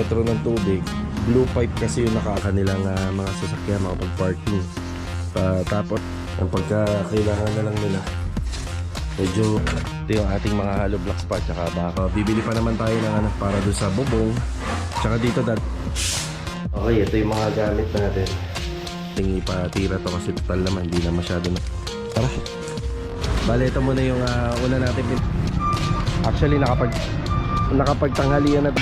metro ng tubig. Blue pipe kasi yung nakakanilang ah, mga sasakyan makapag-parking. Pa, tapos, ang pagka kailangan na lang nila, medyo ito yung ating mga hollow blocks pa tsaka baka bibili pa naman tayo ng ano para doon sa bubong. Tsaka dito dad. Okay ito yung mga gamit natin. Tingin ipatira to kasi total naman hindi na masyado na. Tara. Bale ito muna yung ah, una natin. Actually nakapag nakapagtanghalian na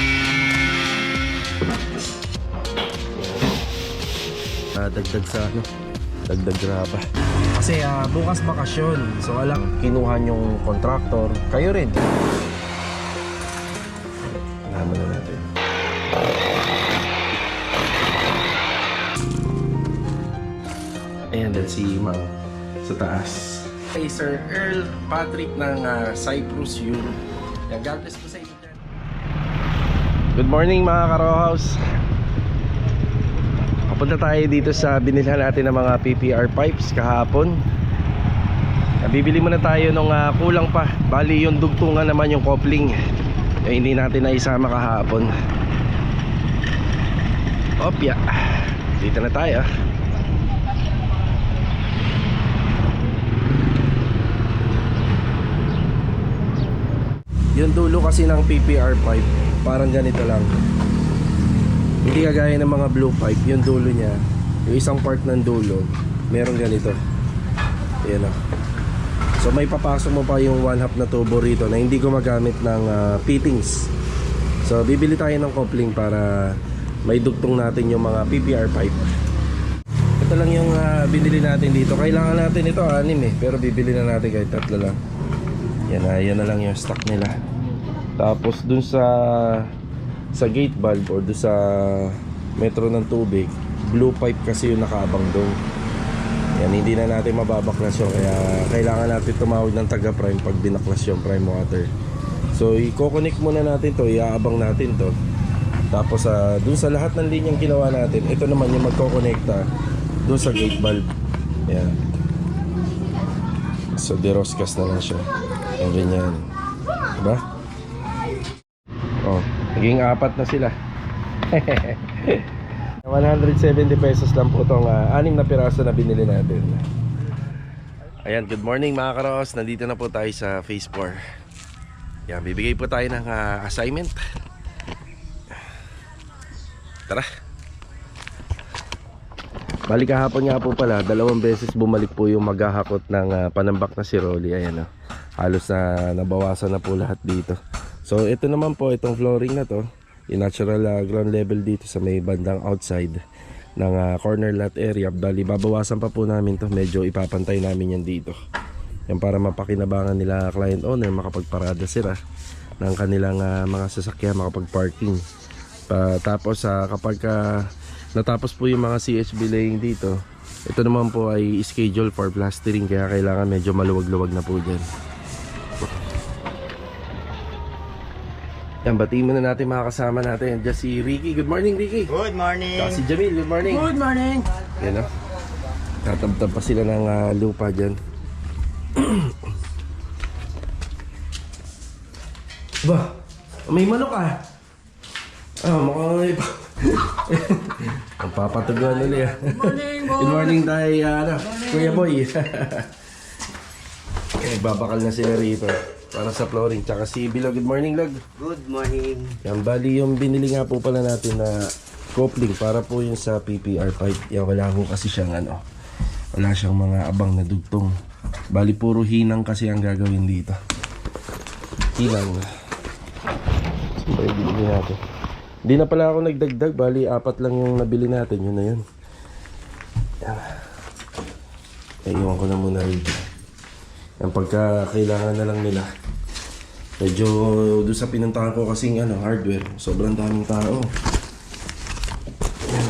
Ah, dagdag sa ano? Dagdag graba kasi ah, bukas bakasyon. So alam kinuha yung contractor. Kayo rin. Alaman na natin. Ayan dahil si Mang sa taas. Hey Sir Earl Patrick ng ah, Cyprus Europe God bless po sa inyo. Good morning mga Karo House Papunta tayo dito sa binilhan natin ng mga PPR pipes kahapon. Ah, Bibili muna tayo nung ah, kulang pa. Bali yung dugtungan naman yung coupling. Eh, hindi natin na isama kahapon. Opya. Dito na tayo. Yung dulo kasi ng PPR pipe, parang ganito lang. Hindi kagaya ng mga blue pipe, yung dulo niya, yung isang part ng dulo, meron ganito. Ayan o. So may papasok mo pa yung one half na tubo rito na hindi gumagamit ng ah, fittings. So bibili tayo ng coupling para may dugtong natin yung mga PPR pipe. Ito lang yung ah, binili natin dito. Kailangan natin ito anim eh, pero bibili na natin kahit tatlo lang. Yan na, yan na lang yung stock nila. Tapos dun sa sa gate valve or dun sa metro ng tubig, blue pipe kasi yung nakaabang doon. Yan, hindi na natin mababaklas yun. Kaya kailangan natin tumawag ng taga-prime pag binaklas yung prime water. So, i-connect muna natin to, iaabang natin to. Tapos, sa dun sa lahat ng linyang ginawa natin, ito naman yung magkokonekta dun sa gate valve. Yan. So, deroscas na lang siya. Yan, ganyan. Diba? Oh, naging apat na sila. 170 pesos lang po itong ah, anim na piraso na binili natin. Ayan, good morning mga karos. Nandito na po tayo sa Phase 4. Yan, bibigay po tayo ng ah, assignment. Tara. Balik kahapon nga po pala, dalawang beses bumalik po yung maghahakot ng ah, panambak na si Rolly. Ayan o. Halos na nabawasan na po lahat dito. So ito naman po, itong flooring na to, yung natural ah, ground level dito sa may bandang outside ng ah, corner lot area. Bali, babawasan pa po namin to. Medyo ipapantay namin yan dito. Yan para mapakinabangan nila client owner, makapagparada sila ng kanilang ah, mga sasakyan, makapag-parking. Pa, tapos ah, kapag ah, natapos po yung mga CHB laying dito, ito naman po ay schedule for plastering kaya kailangan medyo maluwag-luwag na po dyan. Yan, batiin muna natin mga kasama natin. Diyan si Ricky. Good morning, Ricky. Good morning. Saka si Jamil. Good morning. Good morning. Yan o. Tatabtab pa sila ng ah, lupa dyan. ba, may manok ah. Ah, mukhang may pa. Ang papatugan ulit ah. Good morning, boy. Good morning tayo, ah, ano, Kuya Boy. eh, babakal na sila rito para sa flooring. Tsaka si Bilo, good morning, Log. Good morning. Yan, bali yung binili nga po pala natin na coupling para po yung sa PPR pipe. Yan, wala ho kasi siyang ano, wala siyang mga abang na dugtong. Bali, puro hinang kasi ang gagawin dito. Hinang. Saan ba yung binili natin? Hindi na pala ako nagdagdag, bali apat lang yung nabili natin, yun na yun. Yan. Naiiwan ko na muna rito. Yan, pagka na lang nila. Medyo doon sa pinuntahan ko kasing ano, hardware, sobrang daming tao. Yan.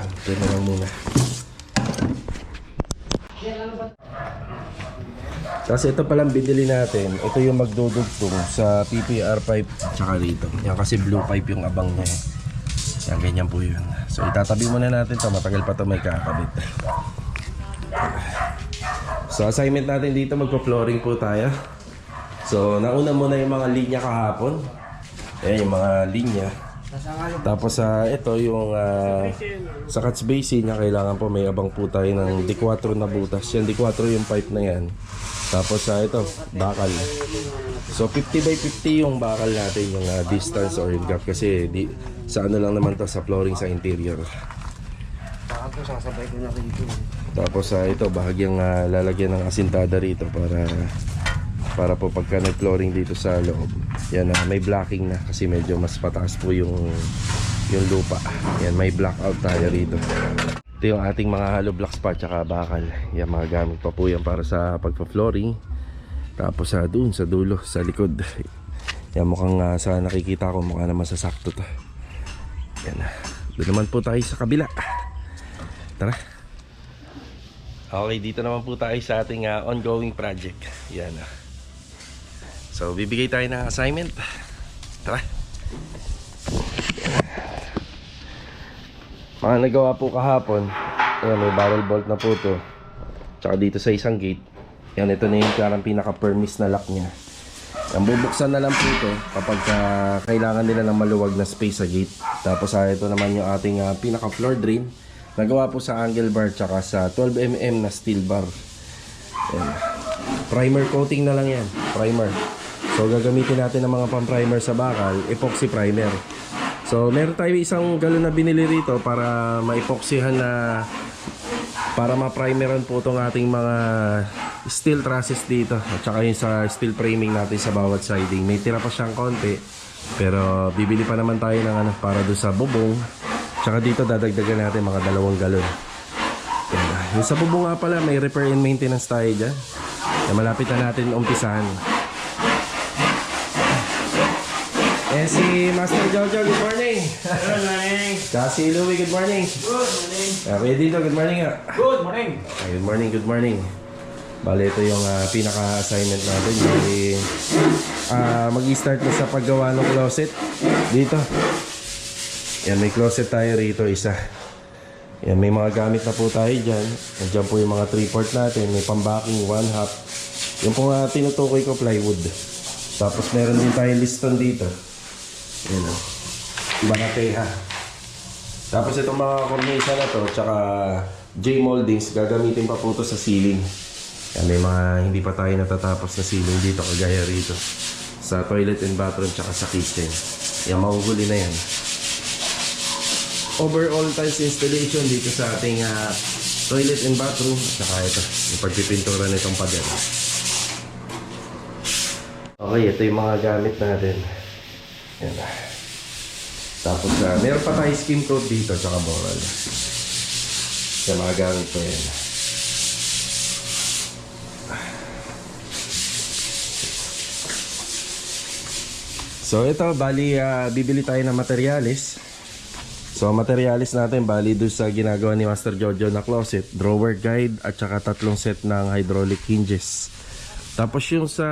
Ito na lang muna. Kasi ito palang binili natin, ito yung magdudugtong sa PPR pipe tsaka rito. Yan kasi blue pipe yung abang niya. eh. Yan, ganyan po yun. So itatabi muna natin to matagal pa to may kakabit. So assignment natin dito magpo-flooring po tayo. So nauna muna yung mga linya kahapon. Ayan yung mga linya. Tapos sa ito yung ah, sa catch basin niya kailangan po may abang po tayo ng D4 na butas. Yan D4 yung pipe na yan. Tapos sa ito, bakal. So 50 by 50 yung bakal natin yung ah, distance or gap kasi di, sa ano lang naman to sa flooring sa interior. Baka po sasabay ko na rito. Tapos sa ito bahagyang ah, lalagyan ng asintada rito para para po pagka nag-flooring dito sa loob. Yan na may blocking na kasi medyo mas pataas po yung yung lupa. Yan may blackout tayo rito. Ito yung ating mga hollow blocks pa tsaka bakal. Yan mga gamit pa po yan para sa pagpa-flooring. Tapos sa doon sa dulo sa likod. Yan mukhang ah, sa nakikita ko mukha naman sasakto to. Yan. Doon naman po tayo sa kabila. Tara. Okay, dito naman po tayo sa ating ah, ongoing project. Yan ah. So, bibigay tayo ng assignment. Tara. Mga nagawa po kahapon. Ayan, may barrel bolt na po to. Tsaka dito sa isang gate. Yan, ito na yung parang pinaka-permis na lock niya. Yan, bubuksan na lang po ito kapag ah, kailangan nila ng maluwag na space sa gate. Tapos ah, ito naman yung ating ah, pinaka-floor drain. Nagawa po sa angle bar tsaka sa 12mm na steel bar. Yan. Primer coating na lang yan. Primer. So gagamitin natin ng mga pang-primer sa bakal, epoxy primer. So meron tayo isang galon na binili rito para ma-epoxyhan na para ma-primeran po itong ating mga steel trusses dito at saka yung sa steel framing natin sa bawat siding. May tira pa siyang konti pero bibili pa naman tayo ng ano para doon sa bubong. Tsaka dito dadagdagan natin mga dalawang galon. Yan. Yung sa bubong nga pala, may repair and maintenance tayo dyan. Na malapit na natin umpisahan. Eh si Master Jojo, good morning. Good morning. Kasi Louie, good morning. Good morning. Uh, Kuya dito, good morning nga. Good morning. Okay, good morning, good morning. Bale, ito yung ah, pinaka-assignment natin. Bale, ah, mag-start na sa paggawa ng closet. Dito. Yan, may closet tayo rito, isa. Yan, may mga gamit na po tayo dyan. Nandiyan po yung mga 3-port natin. May pambacking, one half. Yung po nga tinutukoy ko, plywood. Tapos meron din tayong liston dito. Yan o. Banateha. Tapos itong mga cornisa na to, tsaka J-moldings, gagamitin pa po to sa ceiling. Yan, may mga hindi pa tayo natatapos na ceiling dito, kagaya rito. Sa toilet and bathroom, tsaka sa kitchen. Yan, mahuhuli na yan. Overall tiles installation dito sa ating ah, toilet and bathroom, tsaka ito, yung pagpipintura nitong pader. Okay, ito yung mga gamit natin. Yan. Tapos, uh, meron pa tayo skin coat dito, tsaka boral. Sa mga gamit ko yan. So, ito, bali, ah, bibili tayo ng materialis. So, materialis natin, bali, doon sa ginagawa ni Master Jojo na closet, drawer guide, at saka tatlong set ng hydraulic hinges. Tapos yung sa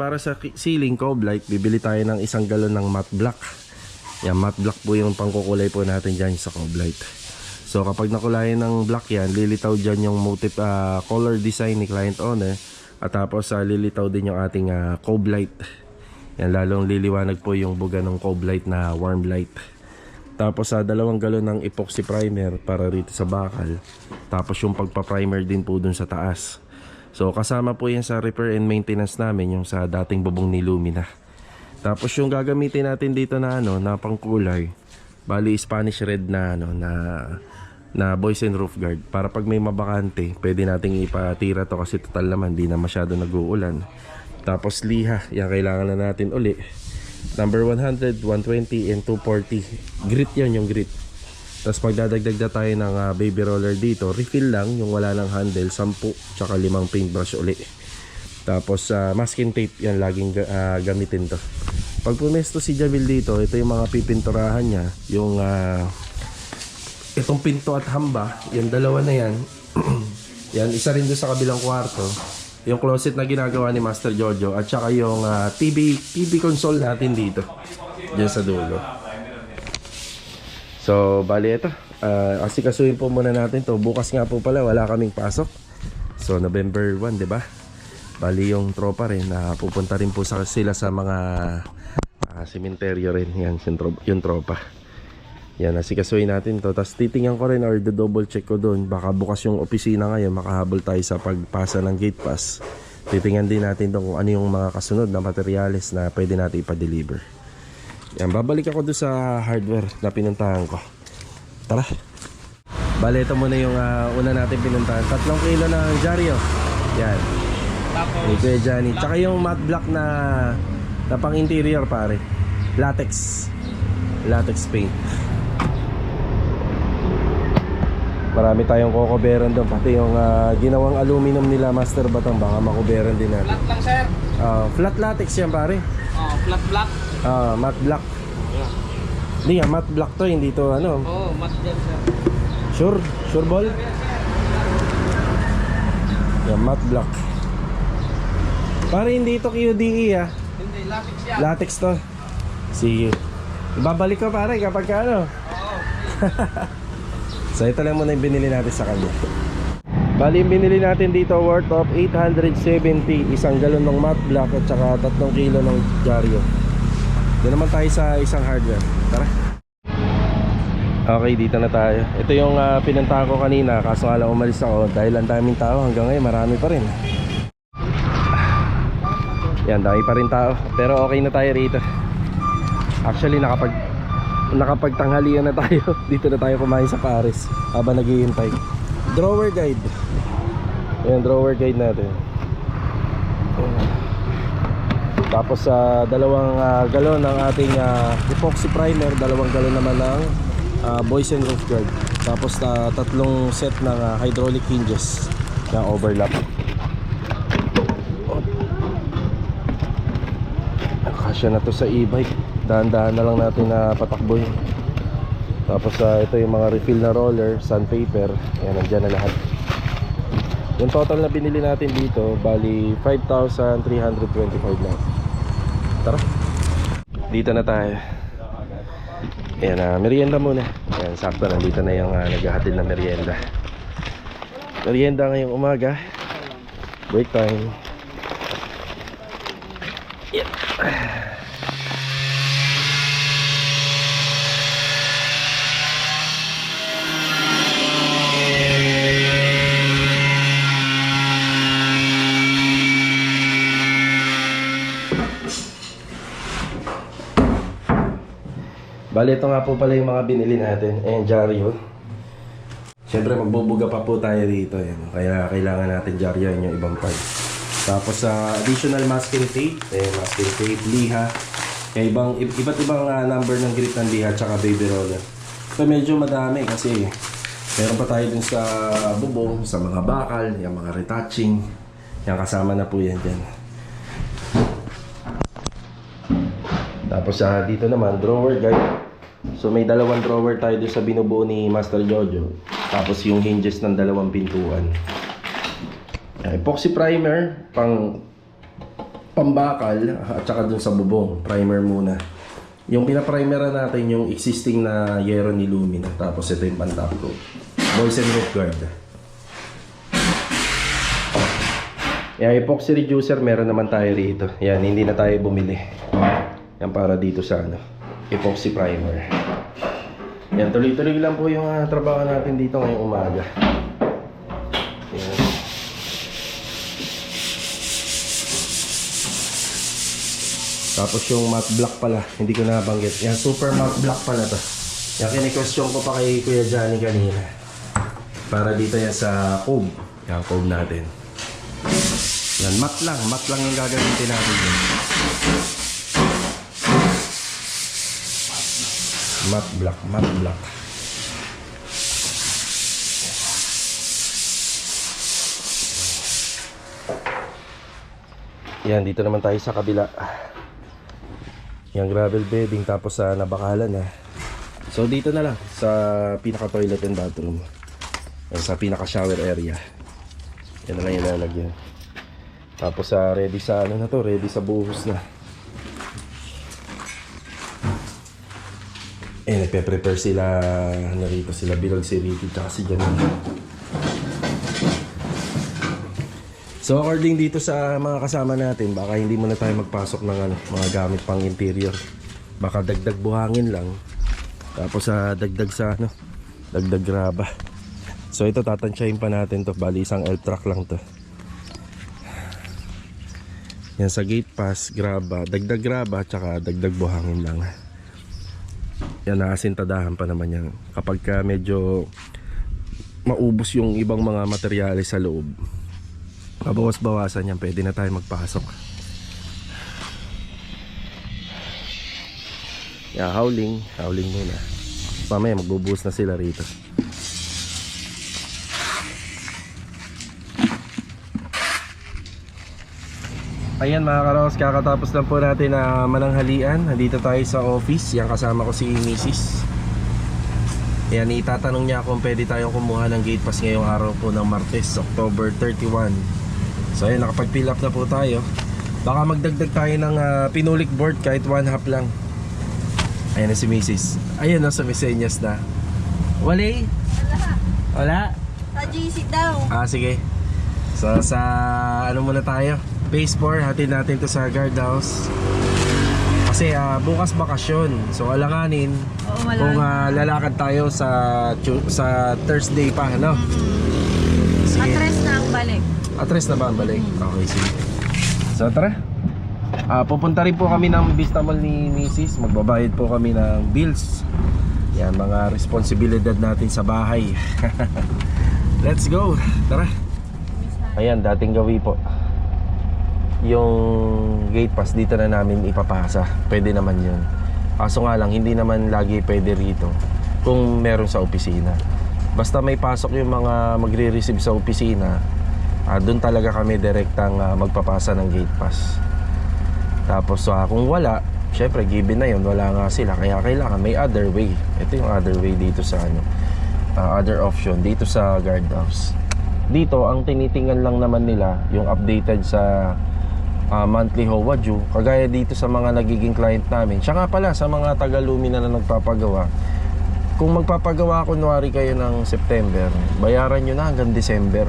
para sa ceiling cove light, bibili tayo ng isang galon ng matte black. Yan, matte black po yung pangkukulay po natin dyan sa cove light. So kapag nakulayan ng black yan, lilitaw dyan yung motif ah, color design ni client owner. At tapos ah, lilitaw din yung ating uh, cove light. Yan, lalong liliwanag po yung buga ng cove light na warm light. Tapos sa dalawang galon ng epoxy primer para rito sa bakal. Tapos yung pagpa-primer din po dun sa taas. So kasama po yan sa repair and maintenance namin yung sa dating bubong ni Lumina. Tapos yung gagamitin natin dito na ano na pangkulay, bali Spanish red na ano na na boys and roof guard para pag may mabakante, pwede nating ipatira to kasi total naman di na masyado nag-uulan. Tapos liha, yan kailangan na natin uli. Number 100, 120 and 240. Grit yan yung grit. Tapos magdadagdag na tayo ng ah, baby roller dito. Refill lang, yung wala ng handle, 10 tsaka limang paintbrush uli. Tapos ah, masking tape, yan laging ah, gamitin to. Pag pumesto si Jamil dito, ito yung mga pipinturahan niya. Yung ah, itong pinto at hamba, yan dalawa na yan. yan, isa rin doon sa kabilang kwarto. Yung closet na ginagawa ni Master Jojo at saka yung ah, TV TV console natin dito. Diyan sa dulo. So, bali ito. Uh, asikasuhin po muna natin to. Bukas nga po pala, wala kaming pasok. So, November 1, di ba? Bali yung tropa rin, na pupunta rin po sa, sila sa mga ah, Ah, sementeryo rin. Yan, yung tropa. Yan, nasikasuhin natin to. Tapos titingnan ko rin or double check ko doon. Baka bukas yung opisina ngayon, makahabol tayo sa pagpasa ng gate pass. Titingnan din natin doon kung ano yung mga kasunod na materyales na pwede natin ipa-deliver. Yan, babalik ako doon sa hardware na pinuntahan ko. Tara. Bale, ito muna yung ah, una natin pinuntahan. Tatlong kilo ng Jario. Yan. Tapos, Ni Kuya Johnny. Tsaka yung matte black na, na pang interior pare. Latex. Latex paint. Marami tayong kukuberan doon. Pati yung ah, ginawang aluminum nila Master Batang. Baka makuberan din natin. flat lang sir. Ah, flat latex yan pare. Oh, flat black. Ah, matte black. Hindi nga, matte black to. Hindi to ano. Oh, mat dyan sir. Sure? Sure ball? Yan, matte black. Pare hindi to QDE ah. Hindi, latex yan. Latex to. Sige. Babalik ko pare kapag ka ano. Oo. So ito lang muna yung binili natin sa kanya. Bali yung binili natin dito worth of 870 Isang galon ng matte black at saka 3 kilo ng Jario Doon naman tayo sa isang hardware. Tara. Okay dito na tayo. Ito yung uh, pinuntahan ko kanina Kaso nga lang umalis ako Dahil ang daming tao hanggang ngayon marami pa rin. Yan dami pa rin tao. Pero okay na tayo rito. Actually nakapag nakapagtanghalian na tayo. Dito na tayo kumain sa Paris habang naghihintay. Drawer guide. Yan drawer guide natin. Tapos sa dalawang ah, galon ng ating ah, epoxy primer dalawang galon naman ng uh, boys and roof guard. Tapos ah, tatlong set ng ah, hydraulic hinges na overlap. Kasya na to sa e-bike. Dahan-dahan na lang natin na patakboy. Tapos ah, ito yung mga refill na roller, sandpaper. Yan, nandyan na lahat. Yung total na binili natin dito, bali 5,325 lang. Tara. Dito na tayo. Ayan, ah, merienda muna. Ayan, sakto nandito na yung uh, naghahatid na merienda. Merienda ngayong umaga. Break time. Bali, ito nga po pala yung mga binili natin. Ayan, Jario. Siyempre, magbubuga pa po tayo dito. Ayan. Kaya kailangan natin Jario yun yung ibang part. Tapos sa additional masking tape. Ayan, masking tape, liha. Kaya ibang, iba't ibang ah, number ng grip ng liha tsaka baby roller. So medyo madami kasi meron pa tayo dun sa bubong, sa mga bakal, yung mga retouching. Yan kasama na po yan dyan. Tapos sa dito naman, drawer guide. So may dalawang drawer tayo doon sa binubuo ni Master Jojo. Tapos yung hinges ng dalawang pintuan. Epoxy primer, pang pambakal, at saka dun sa bubong, primer muna. Yung pinaprimeran natin yung existing na yero ni Lumina. Tapos ito yung pantap ko. Boys and roof guard. Yan, epoxy reducer, meron naman tayo rito. Yan, hindi na tayo bumili. Yan para dito sa ano, epoxy primer. Yan, tuloy-tuloy lang po yung ah, trabaho natin dito ngayong umaga. Yan. Tapos yung matte black pala, hindi ko nabanggit. Yan, super matte black pala to. Yan, kini-question ko pa kay Kuya Johnny kanina. Para dito yan sa cove. Yan, cove natin. Yan, matte lang. Matte lang yung gagamitin natin yun. Matte black, matte black. Yan, dito naman tayo sa kabila. Yan, gravel bedding tapos sa nabakalan na. So dito na lang sa pinaka toilet and bathroom. Yan, sa pinaka shower area. Yan na lang yung lalagyan. Tapos sa ready sa ano na to, ready sa buhos na. Eh, nagpe-prepare sila, narito sila, Bilog si Ricky, tsaka si Janine. So according dito sa mga kasama natin, baka hindi muna tayo magpasok ng ano, mga gamit pang interior. Baka dagdag buhangin lang. Tapos sa dagdag sa ano, dagdag graba. So ito tatansyahin pa natin to. Bali isang L truck lang to. Yan sa gate pass, graba, dagdag graba, tsaka dagdag buhangin lang. Yan nakasintadahan pa naman yan. Kapag ka medyo maubos yung ibang mga materyales sa loob, mabawas-bawasan yan, pwede na tayo magpasok. Yeah, howling, howling muna. Mamaya magbubuhos na sila rito. Ayan mga karos, kakatapos lang po natin na mananghalian. Nandito tayo sa office. Yan kasama ko si Mrs. Ayan, itatanong niya kung pwede tayong kumuha ng gate pass ngayong araw po ng Martes, October 31. So ayan, nakapag-fill up na po tayo. Baka magdagdag tayo ng ah, pinulik board kahit one half lang. Ayan na si Mrs. Ayan na sa Mesenyas na. Wale? Wala? Sa GC daw. Ah, sige. So, sa ano muna tayo? Base 4, hatid natin to sa guardhouse. Kasi ah, bukas bakasyon. So, alanganin Oo, kung ah, lalakad tayo sa sa Thursday pa, ano? Sige. Atres na ang balik. Atres na ba ang balik? Okay, sige. So, tara. Ah, pupunta rin po kami ng Vista Mall ni Mrs. Magbabayad po kami ng bills. Yan, mga responsibilidad natin sa bahay. Let's go. Tara. Ayan, dating gawi po. Yung gate pass dito na namin ipapasa. Pwede naman yun. Kaso nga lang, hindi naman lagi pwede rito kung meron sa opisina. Basta may pasok yung mga magre-receive sa opisina, ah, doon talaga kami direktang ah, magpapasa ng gate pass. Tapos ah, kung wala, syempre given na yun, wala nga sila. Kaya kailangan may other way. Ito yung other way dito sa ano, ah, other option dito sa guardhouse. Dito, ang tinitingnan lang naman nila yung updated sa ah, monthly HOA due. Kagaya dito sa mga nagiging client namin. Siya nga pala, sa mga taga-Lumina na nagpapagawa, kung magpapagawa kunwari kayo ng September, bayaran nyo na hanggang December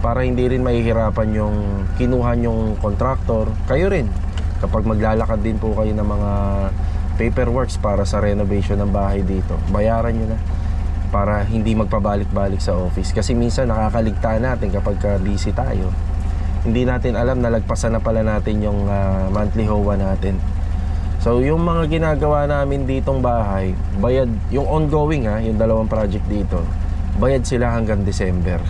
para hindi rin mahihirapan yung kinuha yung contractor. Kayo rin, kapag maglalakad din po kayo ng mga paperworks para sa renovation ng bahay dito, bayaran nyo na para hindi magpabalik-balik sa office. Kasi minsan nakakaligtaan natin kapag ka busy tayo. Hindi natin alam na lagpasan na pala natin yung ah, monthly HOA natin. So yung mga ginagawa namin ditong bahay, bayad yung ongoing ha, yung dalawang project dito. Bayad sila hanggang December.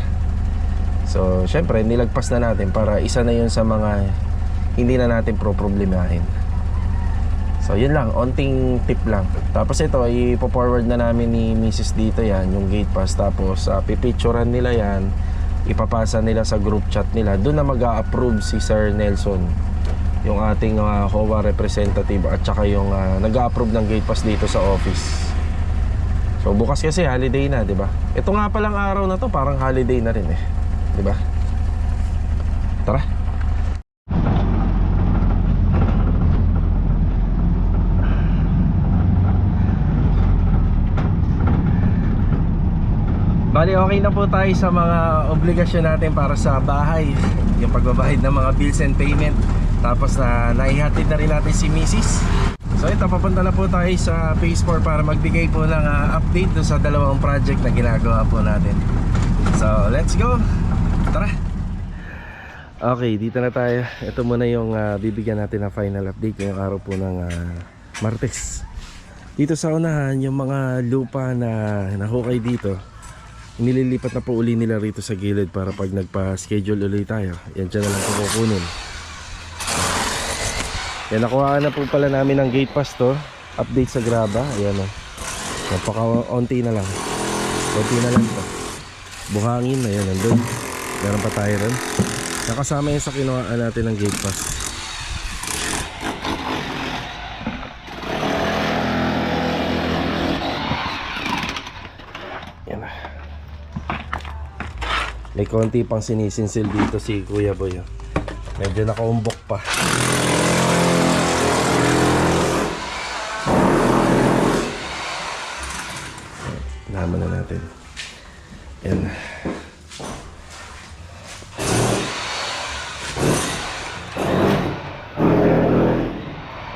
So syempre nilagpas na natin para isa na yun sa mga hindi na natin pro-problemahin. So yun lang, onting tip lang. Tapos ito, ipo-forward na namin ni Mrs. dito yan, yung gate pass. Tapos uh, pipicturean nila yan, ipapasa nila sa group chat nila. Doon na mag approve si Sir Nelson, yung ating uh, HOA representative at saka yung uh, nag-approve ng gate pass dito sa office. So bukas kasi holiday na, 'di ba? Ito nga palang araw na 'to, parang holiday na rin eh. 'Di ba? Tara. Bali, okay na po tayo sa mga obligasyon natin para sa bahay. Yung pagbabayad ng mga bills and payment. Tapos na naihatid na rin natin si Mrs. So ito, papunta na po tayo sa Phase 4 para magbigay po ng ah, update dun sa dalawang project na ginagawa po natin. So, let's go! Tara! Okay, dito na tayo. Ito muna yung ah, bibigyan natin ng final update ngayong araw po ng ah, Martes. Dito sa unahan, yung mga lupa na nahukay dito, nililipat na po uli nila rito sa gilid para pag nagpa-schedule ulit tayo yan dyan na lang po kukunin. Yan nakuha na po pala namin ng gate pass to. Update sa graba. Ayan o napaka-onti na lang. Konti na lang to. Buhangin ayan nandun. Meron pa tayo ron. Nakasama yan sa kinuhaan natin ng gate pass may konti pang sinisinsil dito si Kuya Boy. oh. Medyo nakaumbok pa. Naman na natin. Yan.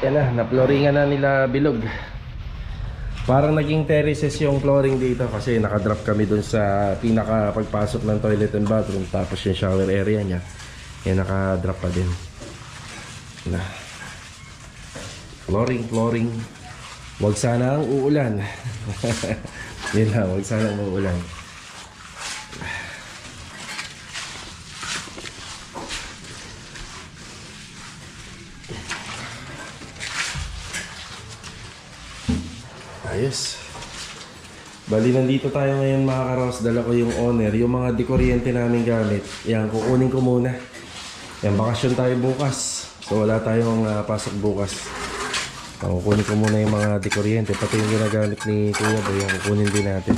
Yan na, na-flooringan na nila bilog. Parang naging terraces yung flooring dito kasi nakadrop kami dun sa pinaka pagpasok ng toilet and bathroom tapos yung shower area niya. Yan nakadrop pa din. Na. Flooring, flooring. Huwag sana ang uulan. Yun lang, huwag sana ang uulan. Ayos. Bali, nandito tayo ngayon mga karos. Dala ko yung owner. Yung mga dekuryente namin gamit. Yan, kukunin ko muna. Yan, bakasyon tayo bukas. So, wala tayong ah, pasok bukas. Kukunin ko muna yung mga dekuryente. Pati yung ginagamit ni Kuya Boy. Yan, kukunin din natin.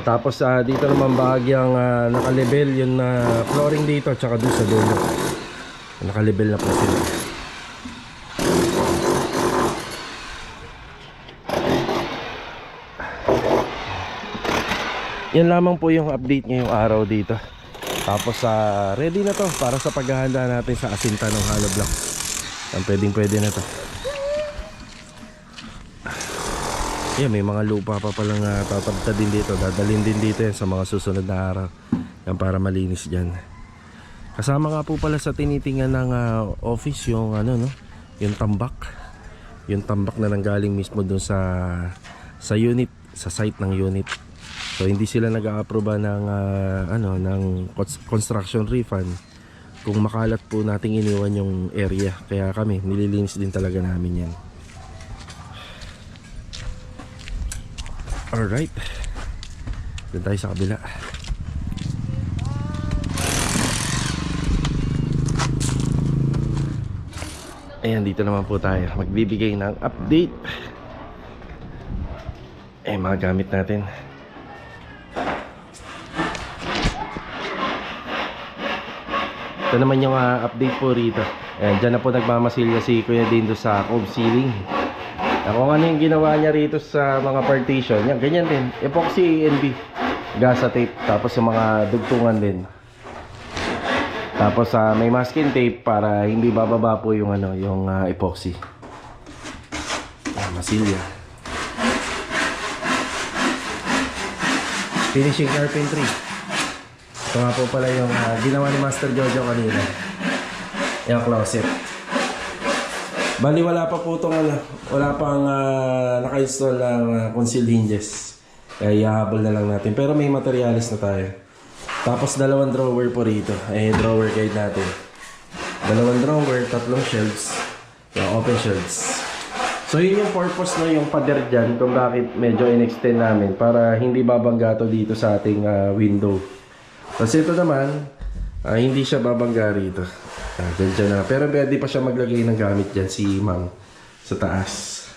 Tapos ah, dito naman bahagyang uh, nakalibel yung ah, flooring dito tsaka doon sa dulo. Nakalibel na po sila. Yan lamang po yung update ngayong araw dito. Tapos sa ready na to para sa paghahanda natin sa asinta ng hollow block. Ang pwedeng pwede na to. Yan, may mga lupa pa palang uh, tatabta din dito. Dadalhin din dito yan sa mga susunod na araw. Yan para malinis dyan. Kasama nga po pala sa tinitingan ng ah, office yung ano no, yung tambak. Yung tambak na nanggaling mismo dun sa sa unit, sa site ng unit. So hindi sila nag-a-approve ng ah, ano ng cons- construction refund kung makalat po nating iniwan yung area. Kaya kami nililinis din talaga namin yan. Alright. Doon tayo sa kabila. Ayan, dito naman po tayo. Magbibigay ng update. Eh, mga gamit natin. Ito naman yung ah, update po rito. Ayan, dyan na po nagmamasilya si Kuya Dindo sa cove ceiling. Kung ano yung ginawa niya rito sa mga partition, yan, ganyan din. Epoxy NB. Gasa tape. Tapos yung mga dugtungan din. Tapos ah, may masking tape para hindi bababa po yung ano, yung ah, epoxy. Ah, masilya. Finishing carpentry. Ito nga po pala yung ah, ginawa ni Master Jojo kanina. Yung closet. Bali wala pa po itong ano, wala pang ah, naka-install ng ah, concealed hinges. Kaya ihahabol na lang natin. Pero may materialis na tayo. Tapos dalawang drawer po rito. Eh, drawer guide natin. Dalawang drawer, tatlong shelves. Yung open shelves. So yun yung purpose no, yung pader dyan kung bakit medyo in-extend namin para hindi babangga to dito sa ating ah, window. Kasi ito naman, ah, hindi siya babangga rito. Ah, dyan, na. Pero pwede pa siya maglagay ng gamit dyan si Mang sa taas.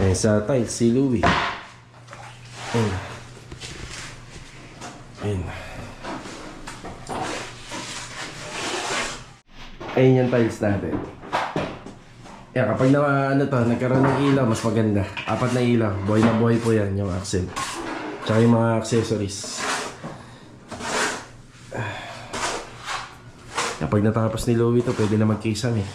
Eh, sa tiles, si Louie. Ayun. Ayun. Ayun yung tiles natin. Yan, kapag na, ano to, nagkaroon ng ilaw, mas maganda. Apat na ilaw. Boy na boy po yan, yung accent. Tsaka yung mga accessories. Kapag natapos ni Louie to, pwede na mag-kisame. Eh.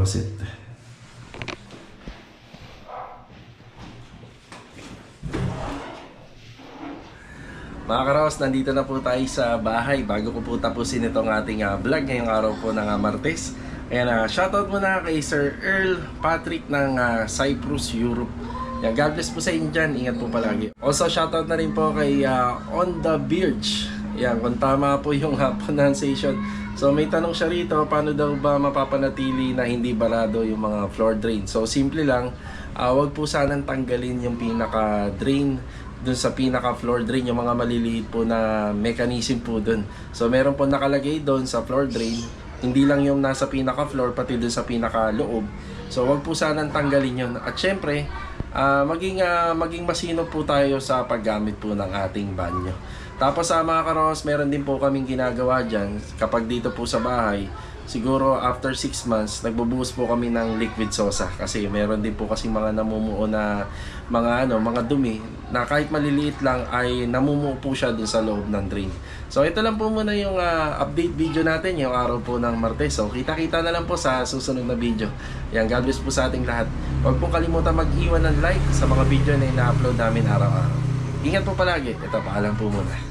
Yung closet. Mga karaos, nandito na po tayo sa bahay bago ko po tapusin itong ating ah, vlog ngayong araw po ng ah, Martes. Ayan, uh, shoutout muna kay Sir Earl Patrick ng ah, Cyprus, Europe. Yan, God bless po sa inyo dyan. Ingat po palagi. Also, shoutout na rin po kay ah, On The Birch. Yan, kung tama po yung ah, pronunciation. So, may tanong siya rito, paano daw ba mapapanatili na hindi barado yung mga floor drain? So, simple lang, ah, wag po sanang tanggalin yung pinaka-drain dun sa pinaka floor drain yung mga maliliit po na mechanism po dun. So meron po nakalagay doon sa floor drain, hindi lang yung nasa pinaka floor pati dun sa pinaka loob. So wag po sanang tanggalin yun. At syempre, ah, maging ah, maging masino po tayo sa paggamit po ng ating banyo. Tapos sa mga karos, meron din po kaming ginagawa dyan kapag dito po sa bahay. Siguro after 6 months, nagbubuhos po kami ng liquid sosa kasi meron din po kasi mga namumuo na mga ano, mga dumi na kahit maliliit lang ay namumuo po siya dun sa loob ng drain. So ito lang po muna yung ah, update video natin yung araw po ng Martes. So kita-kita na lang po sa susunod na video. Yan, God bless po sa ating lahat. Huwag po kalimutan mag-iwan ng like sa mga video na ina-upload namin araw-araw. Ingat po palagi. Ito, paalam po muna.